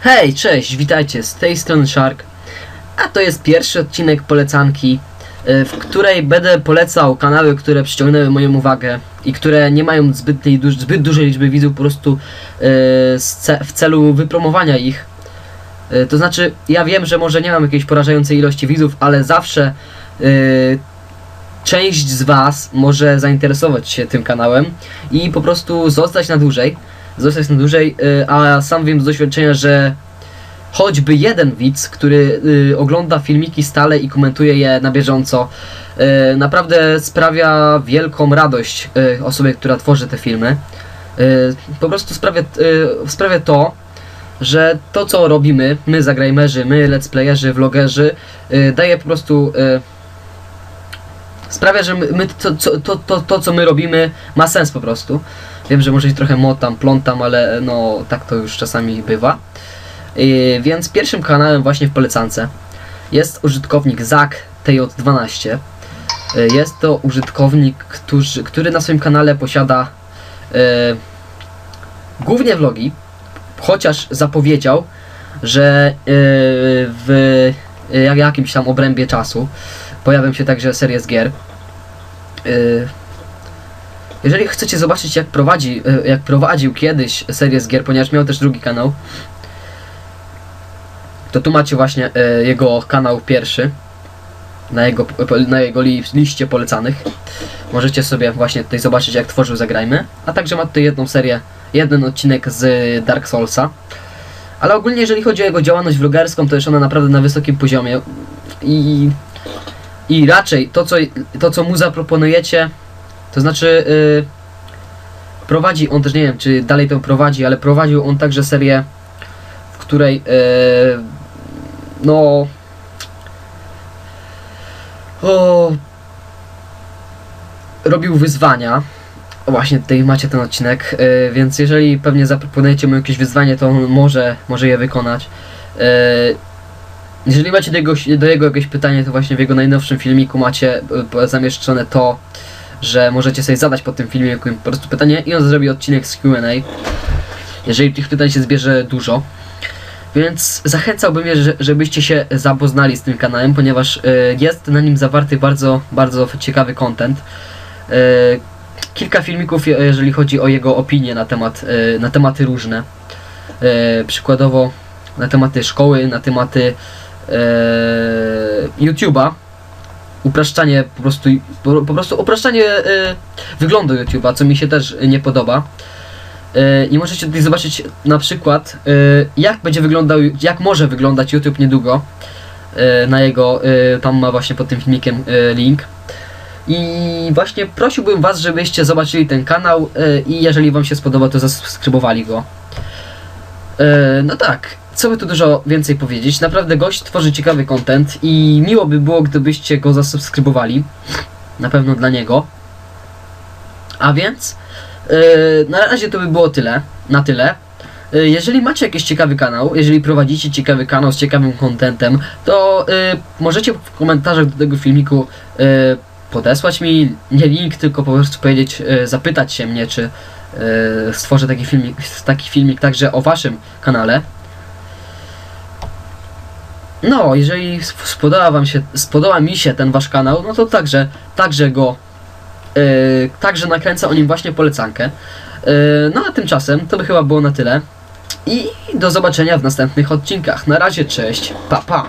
Hej, cześć, witajcie, z tej strony Shark. A to jest pierwszy odcinek polecanki, y, w której będę polecał kanały, które przyciągnęły moją uwagę i które nie mają duż, zbyt dużej liczby widzów po prostu y, ce, w celu wypromowania ich. Y, To znaczy, ja wiem, że może nie mam jakiejś porażającej ilości widzów, ale zawsze y, część z Was może zainteresować się tym kanałem i po prostu zostać na dłużej. Zostać na dłużej, y, a sam wiem z doświadczenia, że choćby jeden widz, który y, ogląda filmiki stale i komentuje je na bieżąco, y, naprawdę sprawia wielką radość osobie, która tworzy te filmy. Po prostu sprawia, sprawia to, że to co robimy, my zagrajmerzy, my let's playerzy, vlogerzy, daje po prostu sprawia, że my, to, co- to, to, to co my robimy ma sens po prostu. Wiem, że może się trochę motam, plątam, ale no tak to już czasami bywa. Yy, więc pierwszym kanałem właśnie w polecance jest użytkownik Zak TJ12. Yy, jest to użytkownik, którzy, który na swoim kanale posiada yy, głównie vlogi, chociaż zapowiedział, że yy, w jak- jakimś tam obrębie czasu pojawią się także serie z gier. Yy, jeżeli chcecie zobaczyć jak prowadzi, e, jak prowadził kiedyś serię z gier, ponieważ miał też drugi kanał, to tu macie właśnie e, jego kanał pierwszy na jego, na jego li, liście polecanych. Możecie sobie właśnie tutaj zobaczyć jak tworzył Zagrajmy, a także ma tutaj jedną serię, jeden odcinek z Dark Soulsa. Ale ogólnie jeżeli chodzi o jego działalność vlogerską, to jest ona naprawdę na wysokim poziomie i, i raczej to co, to co mu zaproponujecie to znaczy, yy, prowadzi on też, nie wiem, czy dalej to prowadzi, ale prowadził on także serię, w której, yy, no, o, robił wyzwania. O, Właśnie tutaj macie ten odcinek, yy, więc jeżeli pewnie zaproponujecie mu jakieś wyzwanie, to on może, może je wykonać. Yy, jeżeli macie do jego, do jego jakieś pytanie, to właśnie w jego najnowszym filmiku macie yy, zamieszczone to, że możecie sobie zadać pod tym filmie po prostu pytanie i on zrobi odcinek z Q&A. Jeżeli tych pytań się zbierze dużo. Więc zachęcałbym żebyście się zapoznali z tym kanałem, ponieważ y, jest na nim zawarty bardzo, bardzo ciekawy content. Y, kilka filmików, je- jeżeli chodzi o jego opinie na temat, na tematy różne. Przykładowo na tematy szkoły, na tematy YouTube'a, upraszczanie po prostu, po, po prostu upraszczanie y, wyglądu YouTube'a, co mi się też nie podoba. Y, I możecie tutaj zobaczyć na przykład, y, jak będzie wyglądał, jak może wyglądać YouTube niedługo. Y, na jego, y, tam ma właśnie pod tym filmikiem y, link. I właśnie prosiłbym Was, żebyście zobaczyli ten kanał y, i jeżeli Wam się spodoba, to zasubskrybowali go. E, No tak, co by tu dużo więcej powiedzieć. Naprawdę gość tworzy ciekawy content i miło by było, gdybyście go zasubskrybowali. Na pewno dla niego. A więc e, na razie to by było tyle. Na tyle. E, Jeżeli macie jakiś ciekawy kanał, jeżeli prowadzicie ciekawy kanał z ciekawym contentem, to możecie w komentarzach do tego filmiku podesłać mi nie link, tylko po prostu powiedzieć, zapytać się mnie, czy stworzę taki filmik, taki filmik także o waszym kanale. No, jeżeli sp- spodoba wam się, spodoba mi się ten wasz kanał, no to także, także go, e, także nakręcę o nim właśnie polecankę. E, no a tymczasem to by chyba było na tyle. I do zobaczenia w następnych odcinkach. Na razie, cześć, pa pa!